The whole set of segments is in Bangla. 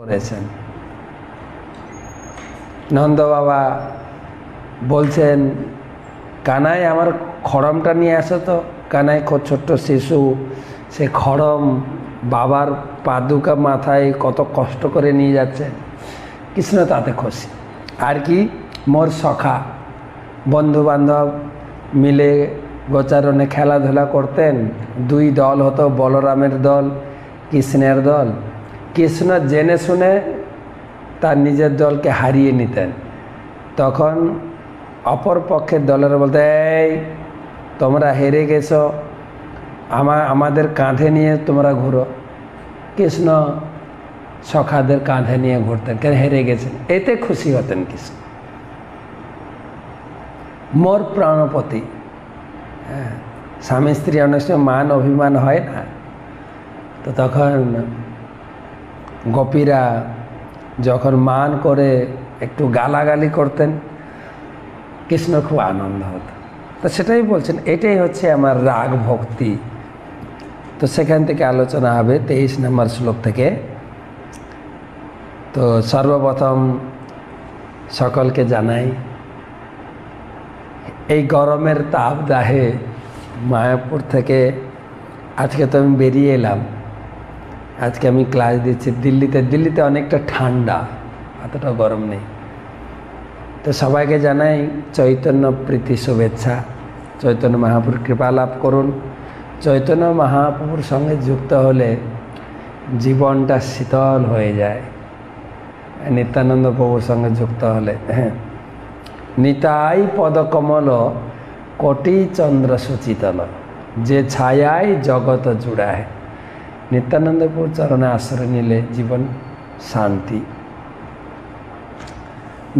করেছেন। নন্দ বাবা বলছেন, কানায় আমার খড়মটা নিয়ে আসো তো। কানাই খো- ছোট্ট শিশু, সে খড়ম বাবার পাদুকা মাথায় কত কষ্ট করে নিয়ে যাচ্ছে। কৃষ্ণ তাতে খুশি। আর কি? মোর সখা। বন্ধু বান্ধব মিলে গোচারণে খেলাধুলা করতেন। দুই দল হতো বলরামের দল, কৃষ্ণের দল। কৃষ্ণ জেনে শুনে তার নিজের দলকে হারিয়ে নিতেন। তখন অপর পক্ষের দলের বলতে, এই, তোমরা হেরে গেছো। আমা, আমাদের কাঁধে নিয়ে তোমরা ঘুরো। কৃষ্ণ সখাদের কাঁধে নিয়ে ঘুরতেন, কেন হেরে গেছেন? এতে খুশি হতেন কৃষ্ণ। মোর প্রাণপতি। হ্যাঁ স্বামী স্ত্রী অনেক সময় মান অভিমান হয় না। তো তখন গোপীরা যখন মান করে একটু গালাগালি করতেন, কৃষ্ণ খুব আনন্দ হতো। তো সেটাই বলছেন, এটাই হচ্ছে আমার রাগ ভক্তি। তো সেখান থেকে আলোচনা হবে তেইশ নম্বর শ্লোক থেকে। তো সর্বপ্রথম সকলকে জানাই, এই গরমের তাপ দাহে মায়াপুর থেকে আজকে তো আমি বেরিয়ে এলাম। আজকে আমি ক্লাস দিচ্ছি দিল্লিতে দিল্লিতে অনেকটা ঠান্ডা, অতটা গরম নেই। তো সবাইকে জানাই চৈতন্য প্রীতি শুভেচ্ছা, চৈতন্য মহাপুর কৃপা লাভ করুন। চৈতন্য মহাপ্রভুর সঙ্গে যুক্ত হলে জীবনটা শীতল হয়ে যায়। নিত্যানন্দ প্রভুর সঙ্গে যুক্ত হলে হ্যাঁ। নিতাই পদকমল, কোটি চন্দ্র সুচিতল, যে ছায়ায় জগত জুড়ায়। নিত্যানন্দপুর চরণে আশ্রয় নিলে জীবন শান্তি।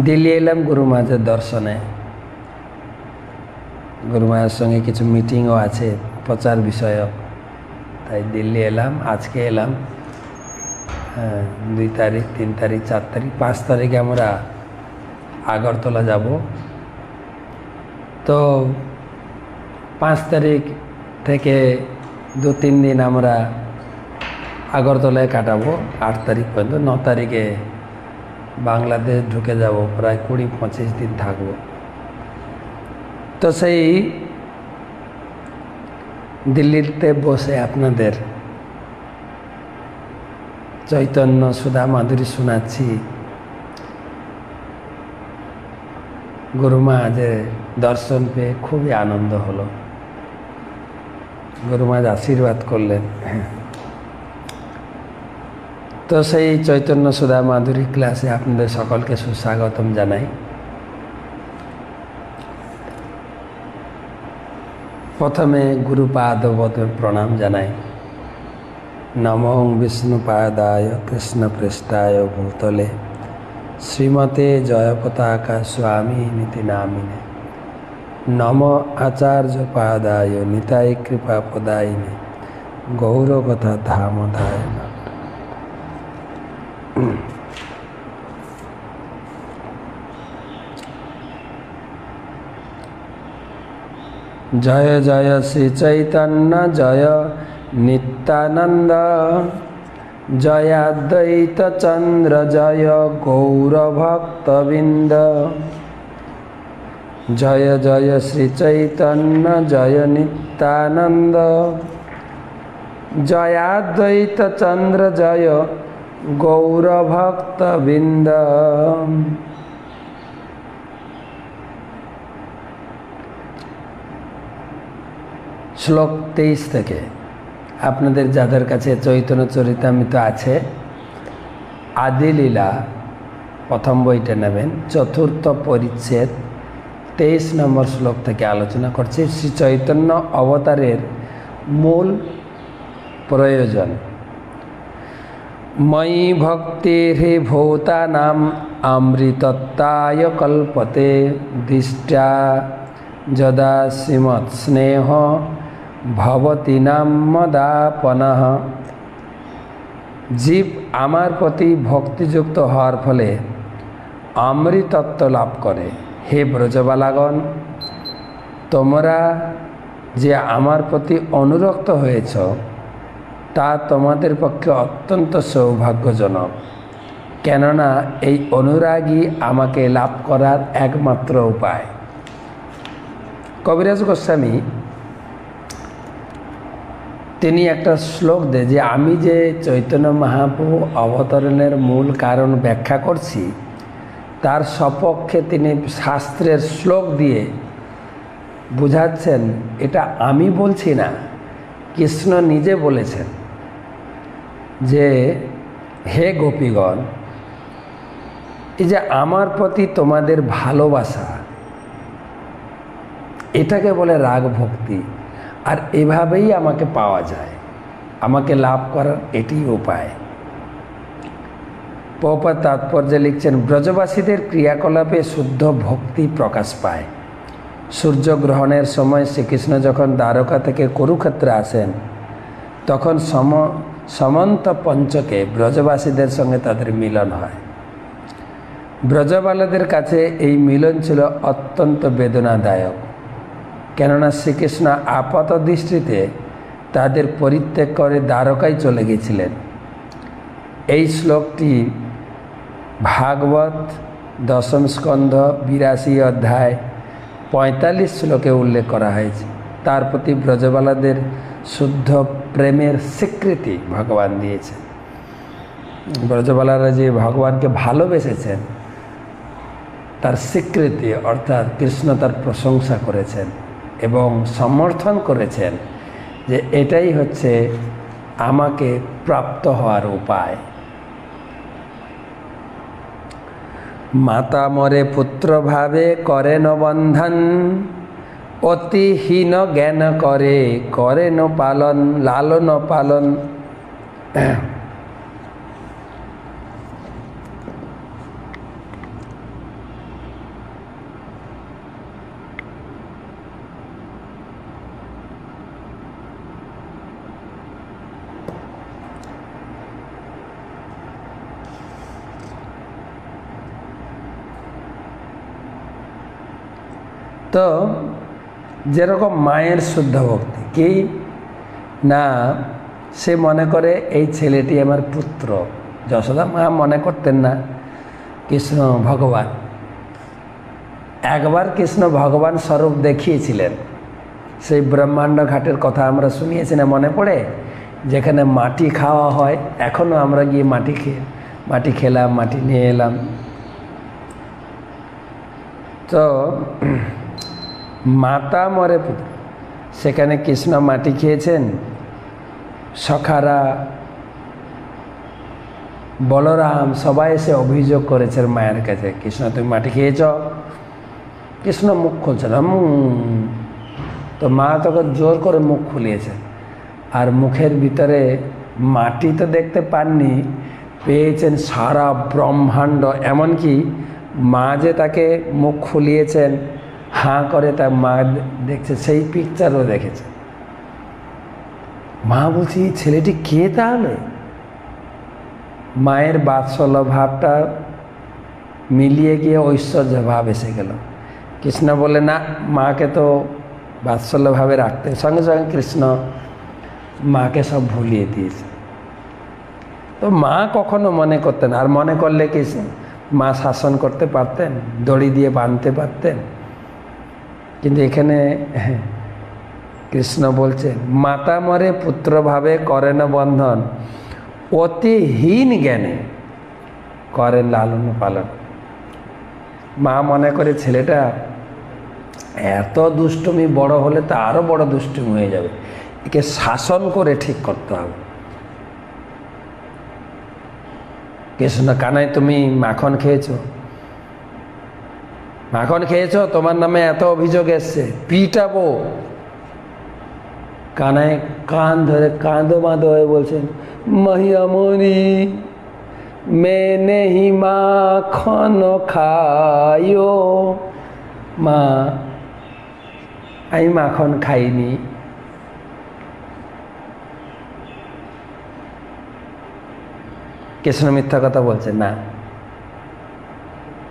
দিল্লি এলাম গুরু মহাজের দর্শনে। গুরু মহাজের সঙ্গে কিছু মিটিংও আছে প্রচার বিষয়ক। তাই দিল্লি এলাম আজকে এলাম। হ্যাঁ, দুই তারিখ তিন তারিখ চার তারিখ পাঁচ তারিখে আমরা আগরতলা যাব। তো পাঁচ তারিখ থেকে দু তিন দিন আমরা আগরতলায় কাটাবো। আট তারিখ পর্যন্ত, ন তারিখে বাংলাদেশ ঢুকে যাব, প্রায় কুড়ি, পঁচিশ দিন থাকব। তো সেই দিল্লিতে বসে আপনাদের চৈতন্য সুধা মাধুরী শোনাচ্ছি। গুরুমা যে দর্শন পেয়ে খুবই আনন্দ হলো। গুরুমাজ আশীর্বাদ করলেন। তো সেই চৈতন্য সুধা মাধুরী ক্লাসে আপনাদের সকলকে সুস্বাগতম জানাই। প্রথমে গুরুপাদ প্রণাম জানাই। নম বিষ্ণুপাদায় কৃষ্ণপৃষ্ঠায় ভূতলে। শ্রীমতে জয়পতাকা স্বামী নীতি নামিনে। নম আচার্য পাদায় নিতাই কৃপা পদায়িনে গৌরকথা ধামধায় জয় জয় শ্রী চৈতন্য জয় নিত্যানন্দ জয়াদ্বৈত চন্দ্র জয় গৌরভক্তবৃন্দ জয় জয় শ্রী চৈতন্য জয় নিত্যানন্দ জয়াদ্বৈত চন্দ্র জয় গৌরভক্তবৃন্দ। শ্লোক তেইশ থেকে। আপনাদের যাদের কাছে চৈতন্য চরিতামৃত আছে, আদিলীলা প্রথম বইটা নেবেন। চতুর্থ পরিচ্ছেদ, তেইশ নম্বর শ্লোক থেকে আলোচনা করছি। শ্রী চৈতন্য অবতারের মূল প্রয়োজন। ময়ি ভক্তির ভূতানাম অমৃতত্বায় কল্পতে দৃষ্টা যদা শ্রীমৎ স্নেহ ভবতি নাম মদাপন জীব আমার প্রতি ভক্তিযুক্ত হওয়ার ফলে অমৃতত্ব লাভ করে। হে ব্রজবালাগণ, তোমরা যে আমার প্রতি অনুরক্ত হয়েছ তা তোমাদের পক্ষে অত্যন্ত সৌভাগ্যজনক। কেননা এই অনুরাগই আমাকে লাভ করার একমাত্র উপায়। কবিরাজ গোস্বামী, তিনি একটা শ্লোক দেয় যে, আমি যে চৈতন্য মহাপ্রভু অবতরণের মূল কারণ ব্যাখ্যা করছি, তার সপক্ষে তিনি শাস্ত্রের শ্লোক দিয়ে বুঝাচ্ছেন, এটা আমি বলছি না, কৃষ্ণ নিজে বলেছেন। যে, হে গোপীগণ, এই যে আমার প্রতি তোমাদের ভালোবাসা, এটাকে বলে রাগ ভক্তি, আর এভাবেই আমাকে পাওয়া যায়, আমাকে লাভ করার এটি উপায়। পৌপার তাৎপর্যে লিখছেন, ব্রজবাসীদের ক্রিয়াকলাপে শুদ্ধ ভক্তি প্রকাশ পায়। সূর্যগ্রহণের সময় শ্রীকৃষ্ণ যখন দ্বারকা থেকে কুরুক্ষেত্রে আসেন, তখন সম সমন্ত পঞ্চকে ব্রজবাসীদের সঙ্গে তাদের মিলন হয়। ব্রজবালাদের কাছে এই মিলন ছিল অত্যন্ত বেদনাদায়ক। কেননা শ্রীকৃষ্ণ আপাত দৃষ্টিতে তাদের পরিত্যাগ করে দ্বারকায় চলে গেছিলেন। এই শ্লোকটি ভাগবত দশম স্কন্ধ বিরাশি অধ্যায় পঁয়তাল্লিশ শ্লোকে উল্লেখ করা হয়েছে। তার প্রতি ব্রজবালাদের শুদ্ধ প্রেমের স্বীকৃতি ভগবান দিয়েছে ব্রজবালারা যে ভগবানকে ভালোবেসেছেন, তার স্বীকৃতি অর্থাৎ কৃষ্ণ তার প্রশংসা করেছেন এবং সমর্থন করেছেন যে এটাই হচ্ছে আমাকে প্রাপ্ত হওয়ার উপায়। মাতা মরে পুত্র ভাবে করেন বন্ধন অতিহীন জ্ঞান করে করেন পালন লালন পালন। তো যেরকম মায়ের শুদ্ধ ভক্তি, কি? না, সে মনে করে, এই ছেলেটি আমার পুত্র। যশোদা মা মনে করতেন না, কৃষ্ণ ভগবান। একবার কৃষ্ণ ভগবান স্বরূপ দেখিয়েছিলেন। সেই ব্রহ্মাণ্ড ঘাটের কথা আমরা শুনিয়েছি না, মনে পড়ে? যেখানে মাটি খাওয়া হয় এখনও আমরা গিয়ে মাটি খেয়ে, মাটি খেলাম, মাটি নিয়ে এলাম। তো মাতা মরে পুত্র। সেখানে কৃষ্ণ মাটি খেয়েছেন। সখারা, বলরাম, সবাই এসে অভিযোগ করেছেন মায়ের কাছে, কৃষ্ণ, তুমি মাটি খেয়েছ? কৃষ্ণ মুখ খুলছে না তো মা তখন জোর করে মুখ খুলিয়েছে আর মুখের ভিতরে মাটি তো দেখতে পাননি, পেয়েছেন সারা ব্রহ্মাণ্ড। এমনকি মা যে তাকে মুখ খুলিয়েছেন হাঁ করে তার মা দেখছে, সেই পিকচারও দেখেছে। মা বলছি ছেলেটি কে তাহলে? মায়ের বাৎসল্য ভাবটা মিলিয়ে গিয়ে ঐশ্বর্য ভাব এসে গেল। কৃষ্ণ বলে না, মাকে তো বাৎসল্যভাবে রাখতে সঙ্গে সঙ্গে কৃষ্ণ মাকে সব ভুলিয়ে দিয়েছে। তো মা কখনো মনে করতেন, আর মনে করলে কি মা শাসন করতে পারতেন, দড়ি দিয়ে বাঁধতে পারতেন কিন্তু এখানে কৃষ্ণ বলছেন মাতা মরে পুত্রভাবে করেন বন্ধন অতিহীন জ্ঞানে করেন লালন পালন। মা মনে করে, ছেলেটা, এত দুষ্টুমি বড় হলে তো আরও বড় দুষ্টুমি হয়ে যাবে। একে শাসন করে ঠিক করতে হবে। কৃষ্ণ, কানাই, তুমি মাখন খেয়েছো? মাখন খেয়েছ? তোমার নামে এত অভিযোগ এসছে। পিটাবো। কানায় কান ধরে কাঁদো বাঁধো হয়ে বলছেন, মহিয়ামণি, মেনে হি মাখন খায়ো মা, আমি মাখন খাইনি। কৃষ্ণ মিথ্যা কথা বলছে না।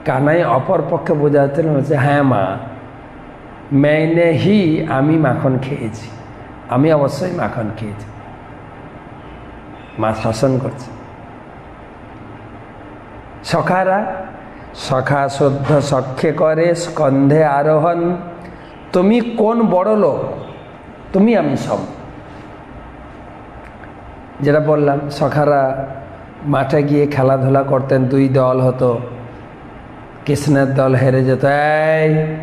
কানাই অপর পক্ষে বোঝাচ্ছেন হচ্ছে হ্যাঁ মা মেনে হি আমি মাখন খেয়েছি। আমি অবশ্যই মাখন খেয়েছি। মা শাসন করছে। সখারা, সখা শুদ্ধ সখ্যে করে, স্কন্ধে আরোহণ, তুমি কোন বড় লোক? তুমি আমি সব। যেটা বললাম, সখারা মাঠে গিয়ে খেলাধুলা করতেন, দুই দল হতো। কৃষ্ণের দল হেরে যেত। এই,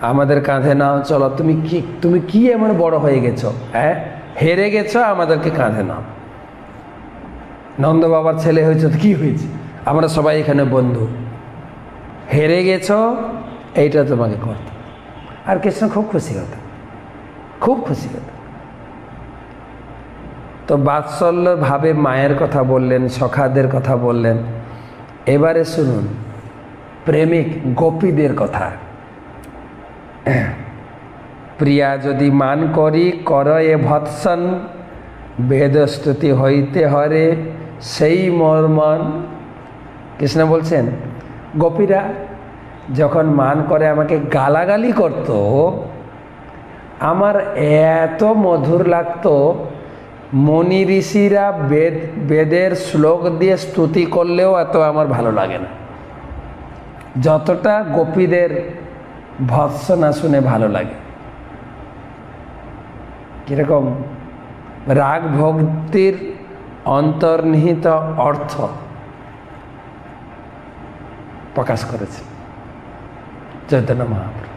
আমাদের কাঁধে নাও, চলো। তুমি কি তুমি কি এমন বড় হয়ে গেছো? হ্যাঁ? হেরে গেছো, আমাদেরকে কাঁধে নাও। নন্দ বাবার ছেলে হয়েছে কী হয়েছে? আমরা সবাই এখানে বন্ধু। হেরে গেছো, এইটা তোমাকে করতে আর কৃষ্ণ খুব খুশি হতো। খুব খুশি হতো। তো বাৎসল্য ভাবে মায়ের কথা বললেন, সখাদের কথা বললেন। এবারে শুনুন। প্রেমিক গোপীদের কথা। প্রিয়া যদি মান করি কর এ ভৎসন, বেদস্তুতি হইতে হরে, সেই মর্মন। কৃষ্ণ বলছেন, গোপীরা, যখন মান করে আমাকে গালাগালি করত, আমার এত মধুর লাগতো, মনি ঋষিরা বেদ, বেদের শ্লোক দিয়ে স্তুতি করলেও এত আমার ভালো লাগে না। যতটা গোপীদের ভৎসনা শুনে ভালো লাগে। কীরকম? রাগ ভক্তির অন্তর্নিহিত অর্থ প্রকাশ করেছে চৈতন্য মহাপ্রভু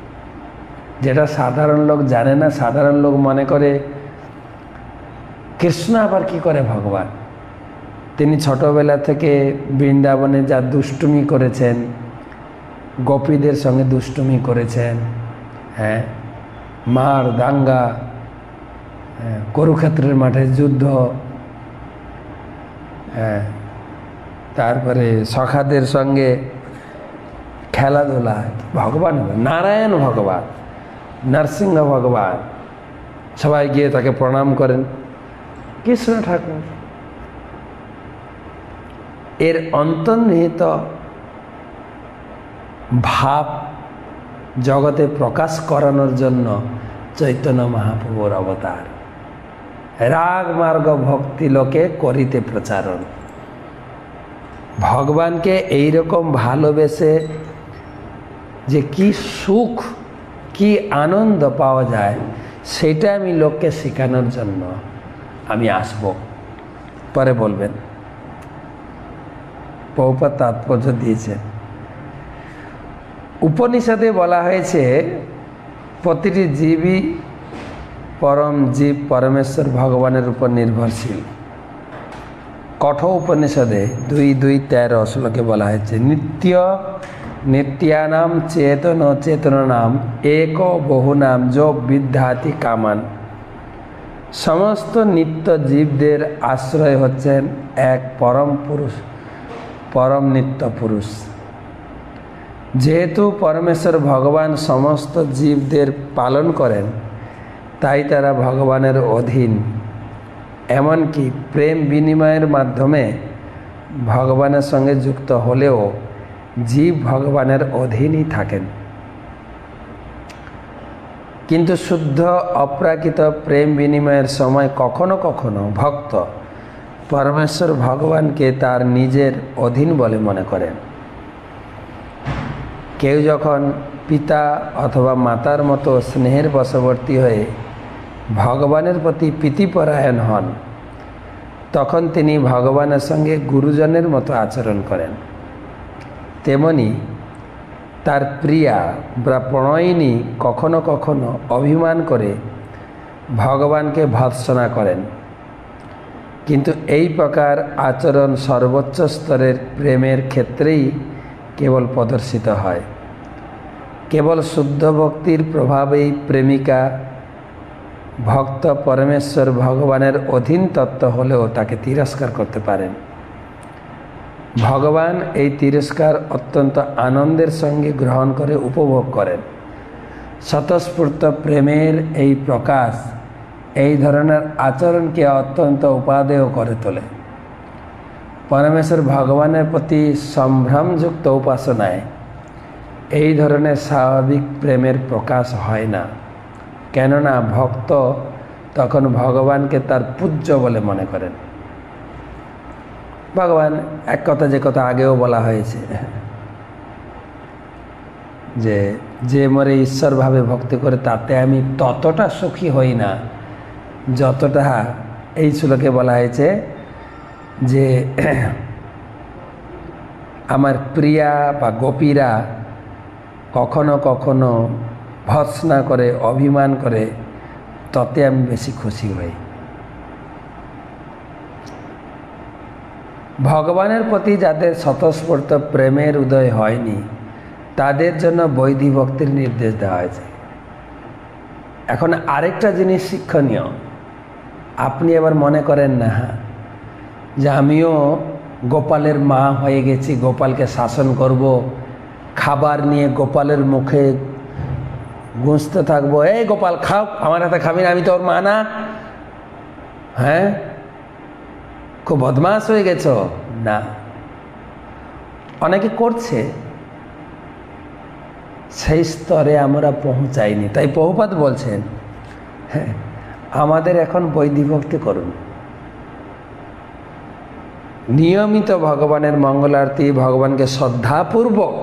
যেটা সাধারণ লোক জানে না, সাধারণ লোক মনে করে, কৃষ্ণ আবার কি করে ভগবান? তিনি ছোটবেলা থেকে বৃন্দাবনে যা দুষ্টুমি করেছেন গোপীদের সঙ্গে দুষ্টুমি করেছেন হ্যাঁ মার দাঙ্গা হ্যাঁ, কুরুক্ষেত্রের মাঠে যুদ্ধ হ্যাঁ তারপরে সখাদের সঙ্গে খেলাধুলা ভগবান নারায়ণ ভগবান নরসিংহ ভগবান সবাই গিয়ে তাকে প্রণাম করেন। কৃষ্ণ ঠাকুর এর অন্তর্নিহিত ভাব জগতে প্রকাশ করানোর জন্য চৈতন্য মহাপ্রভুর অবতার। রাগ মার্গ ভক্তি লোকে করিতে প্রচারণ। ভগবানকে এইরকম ভালোবেসে যে কি সুখ, কি আনন্দ পাওয়া যায়, সেটা আমি লোককে শেখানোর জন্য আমি আসব। পরে বলবেন। পৌপা তাৎপর্য দিয়েছেন। উপনিষদে বলা হয়েছে, প্রতিটি জীবই পরম জীব, পরমেশ্বর ভগবানের উপর নির্ভরশীল। কঠো উপনিষদে দুই দুই, তেরো শ্লোকে বলা হয়েছে, নিত্য নিত্যানাম চেতন চেতন নাম এক বহু নাম যো বিদ্যাতি কামান। সমস্ত নিত্য জীবদের আশ্রয় হচ্ছেন এক পরম পুরুষ, পরম নিত্য পুরুষ। যেহেতু পরমেশ্বর ভগবান সমস্ত জীবদের পালন করেন, তাই তারা ভগবানের অধীন। এমনকি প্রেম বিনিময়ের মাধ্যমে ভগবানের সঙ্গে যুক্ত হলেও জীব ভগবানের অধীনই থাকেন। কিন্তু শুদ্ধ, অপ্রাকৃত প্রেম বিনিময়ের সময় কখনো কখনো ভক্ত পরমেশ্বর ভগবানকে তার নিজের অধীন বলে মনে করেন। কেউ যখন পিতা অথবা মাতার মতো স্নেহের বশবর্তী হয়ে ভগবানের প্রতি প্রীতিপরায়ণ হন, তখন তিনি ভগবানের সঙ্গে গুরুজনের মতো আচরণ করেন। তেমনি তার প্রিয়া বা প্রণয়িনী কখনো কখনো অভিমান করে ভগবানকে ভৎসনা করেন। কিন্তু এই প্রকার আচরণ সর্বোচ্চ স্তরের প্রেমের ক্ষেত্রেই কেবল প্রদর্শিত হয়। কেবল শুদ্ধ ভক্তির প্রভাবেই প্রেমিকা ভক্ত পরমেশ্বর ভগবানের অধীন তত্ত্ব হলেও তাকে তিরস্কার করতে পারেন। ভগবান এই তিরস্কার অত্যন্ত আনন্দের সঙ্গে গ্রহণ করে উপভোগ করেন। স্বতঃস্ফূর্ত প্রেমের এই প্রকাশ এই ধরনের আচরণকে অত্যন্ত উপাদেয় করে তোলে। পরমেশ্বর ভগবানের প্রতি সম্ভ্রমযুক্ত উপাসনায় এই ধরনের স্বাভাবিক প্রেমের প্রকাশ হয় না। কেননা ভক্ত তখন ভগবানকে তার পূজ্য বলে মনে করেন। ভগবান এক কথা যে কথা আগেও বলা হয়েছে, যে যে মরে ঈশ্বরভাবে ভক্তি করে তাতে আমি ততটা সুখী হই না, যতটা এই শ্লোকে বলা হয়েছে যে আমার প্রিয়া বা গোপীরা কখনো কখনো ভৎসনা করে, অভিমান করে, ততে আমি বেশি খুশি হই। ভগবানের প্রতি যাদের স্বতঃস্ফূর্ত প্রেমের উদয় হয়নি, তাদের জন্য বৈধি ভক্তির নির্দেশ দেওয়া হয়েছে। এখন আরেকটা জিনিস শিক্ষণীয়। আপনি এবার মনে করেন না যে আমিও গোপালের মা হয়ে গেছি, গোপালকে শাসন করব। খাবার নিয়ে গোপালের মুখে গুঁজতে থাকব। এই গোপাল, খাও, আমার হাতে খাবি না, আমি তোর মা না। হ্যাঁ? খুব বদমাস হয়ে গেছ? না। অনেকে করছে। সেই স্তরে আমরা পৌঁছাইনি। তাই বহুপাত বলছেন হ্যাঁ আমাদের এখন বৈদিভক্তি করুন। নিয়মিত ভগবানের মঙ্গলারতি, ভগবানকে শ্রদ্ধাপূর্বক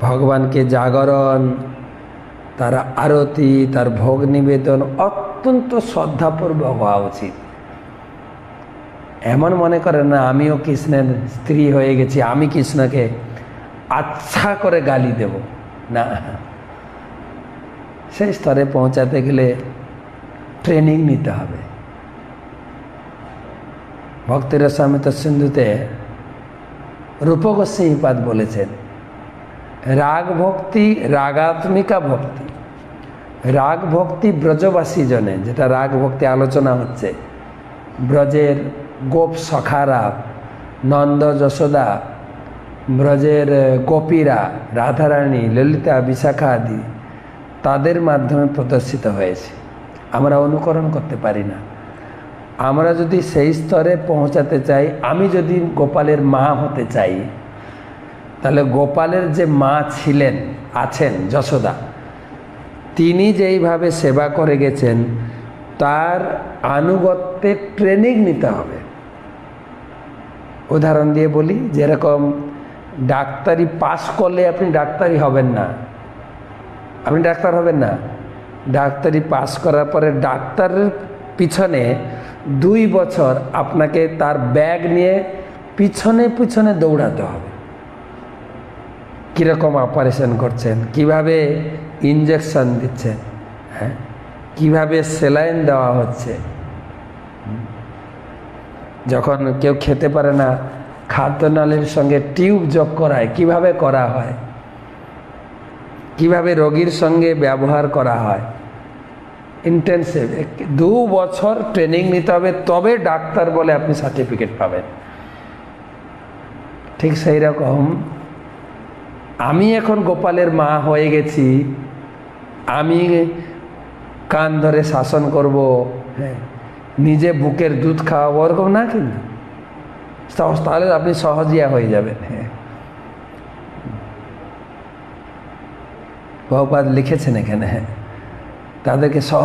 ভগবানকে জাগরণ, তার আরতি, তার ভোগ নিবেদন অত্যন্ত শ্রদ্ধাপূর্বক হওয়া উচিত। এমন মনে করেন না, আমিও কৃষ্ণের স্ত্রী হয়ে গেছি, আমি কৃষ্ণকে আচ্ছা করে গালি দেব। না। সেই স্তরে পৌঁছাতে গেলে ট্রেনিং নিতে হবে। ভক্তির সমিত সিন্ধুতে রূপগোস্বাইপাদ বলেছেন, রাগ ভক্তি, রাগাত্মিকা ভক্তি। রাগ ভক্তি ব্রজবাসী জনে, যেটা রাগ ভক্তি আলোচনা হচ্ছে, ব্রজের গোপ সখারা, নন্দ যশোদা, ব্রজের গোপীরা, রাধারানী, ললিতা, বিশাখা আদি, তাদের মাধ্যমে প্রদর্শিত হয়েছে। আমরা অনুকরণ করতে পারি না। আমরা যদি সেই স্তরে পৌঁছাতে চাই, আমি যদি গোপালের মা হতে চাই, তাহলে গোপালের যে মা ছিলেন, আছেন, যশোদা, তিনি যেইভাবে সেবা করে গেছেন, তার আনুগত্যের ট্রেনিং নিতে হবে। উদাহরণ দিয়ে বলি, যেরকম ডাক্তারি পাস করলে আপনি ডাক্তারি হবেন না। আপনি ডাক্তার হবেন না। ডাক্তারি পাস করার পরে ডাক্তারের পিছনে দুই বছর আপনাকে তার ব্যাগ নিয়ে পিছনে পিছনে দৌড়াতে হবে। কীরকম অপারেশন করছেন? কীভাবে ইঞ্জেকশন দিচ্ছেন হ্যাঁ? কীভাবে সেলাইন দেওয়া হচ্ছে? যখন কেউ খেতে পারে না, খাদ্যনালীর সঙ্গে টিউব যোগ করায়, কীভাবে করা হয়? কীভাবে রোগীর সঙ্গে ব্যবহার করা হয়? ইন্টেন্সিভ দু বছর ট্রেনিং নিতে হবে, তবে ডাক্তার বলে আপনি সার্টিফিকেট পাবেন। ঠিক সেই রকম। আমি এখন গোপালের মা হয়ে গেছি। আমি কান ধরে শাসন করব হ্যাঁ নিজে বুকের দুধ খাওয়াবো, ওরকম না কিন্তু। তাহলে আপনি সহজিয়া হয়ে যাবেন হ্যাঁ। বহুপাত লিখেছেন এখানে হ্যাঁ। তাদেরকে সহজ